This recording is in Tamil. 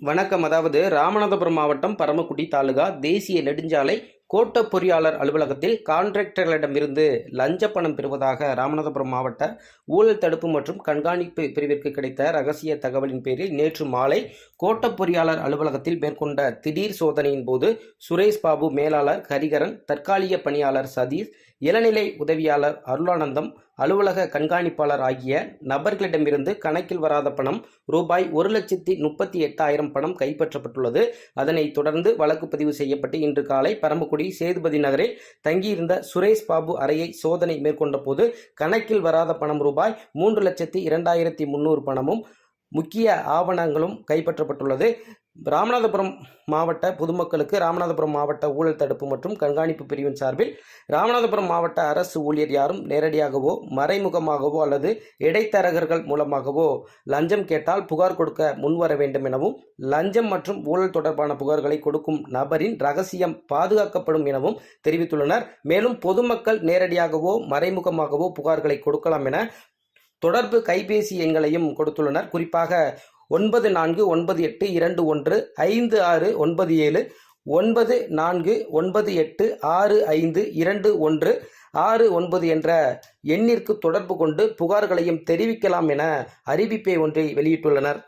வணக்கம். அதாவது ராமநாதபுரம் மாவட்டம் பரமக்குடி தாலுகா தேசிய நெடுஞ்சாலை கோட்ட பொறியாளர் அலுவலகத்தில் கான்ட்ராக்டர்களிடமிருந்து லஞ்ச பணம் பெறுவதாக ராமநாதபுரம் மாவட்ட ஊழல் தடுப்பு மற்றும் கண்காணிப்பு பிரிவிற்கு கிடைத்த ரகசிய தகவலின் பேரில் நேற்று மாலை கோட்ட பொறியாளர் அலுவலகத்தில் மேற்கொண்ட திடீர் சோதனையின் போது சுரேஷ் பாபு மேலாளர் ஹரிகரன் தற்காலிக பணியாளர் சதீஷ் இளநிலை உதவியாளர் அருளானந்தம் அலுவலக கண்காணிப்பாளர் ஆகிய நபர்களிடமிருந்து கணக்கில் வராத பணம் ரூபாய் ஒரு லட்சத்தி முப்பத்தி எட்டாயிரம் பணம் கைப்பற்றப்பட்டுள்ளது. அதனைத் தொடர்ந்து வழக்கு பதிவு செய்யப்பட்டு இன்று காலை பரமக்குடி சேதுபதி நகரில் தங்கியிருந்த சுரேஷ் பாபு அறையை சோதனை மேற்கொண்ட போது கணக்கில் வராத பணம் ரூபாய் மூன்று லட்சத்தி இரண்டாயிரத்தி முன்னூறு பணமும் முக்கிய ஆவணங்களும் கைப்பற்றப்பட்டுள்ளது. ராமநாதபுரம் மாவட்ட பொதுமக்களுக்கு ராமநாதபுரம் மாவட்ட ஊழல் தடுப்பு மற்றும் கண்காணிப்பு பிரிவின் சார்பில் ராமநாதபுரம் மாவட்ட அரசு ஊழியர் யாரும் நேரடியாகவோ மறைமுகமாகவோ அல்லது இடைத்தரகர்கள் மூலமாகவோ லஞ்சம் கேட்டால் புகார் கொடுக்க முன்வர வேண்டும் எனவும் லஞ்சம் மற்றும் ஊழல் தொடர்பான புகார்களை கொடுக்கும் நபரின் ரகசியம் பாதுகாக்கப்படும் எனவும் தெரிவித்துள்ளனர். மேலும் பொதுமக்கள் நேரடியாகவோ மறைமுகமாகவோ புகார்களை கொடுக்கலாம் என தொடர்பு கைபேசி எண்களையும் கொடுத்துள்ளனர். குறிப்பாக ஒன்பது நான்கு ஒன்பது எட்டு இரண்டு ஒன்று ஐந்து ஆறு ஒன்பது ஏழு ஒன்பது நான்கு ஒன்பது எட்டு ஆறு ஐந்து இரண்டு ஒன்று ஆறு ஒன்பது என்ற எண்ணிற்கு தொடர்பு கொண்டு புகார்களையும் தெரிவிக்கலாம் என அறிவிப்பை ஒன்றை வெளியிட்டுள்ளனர்.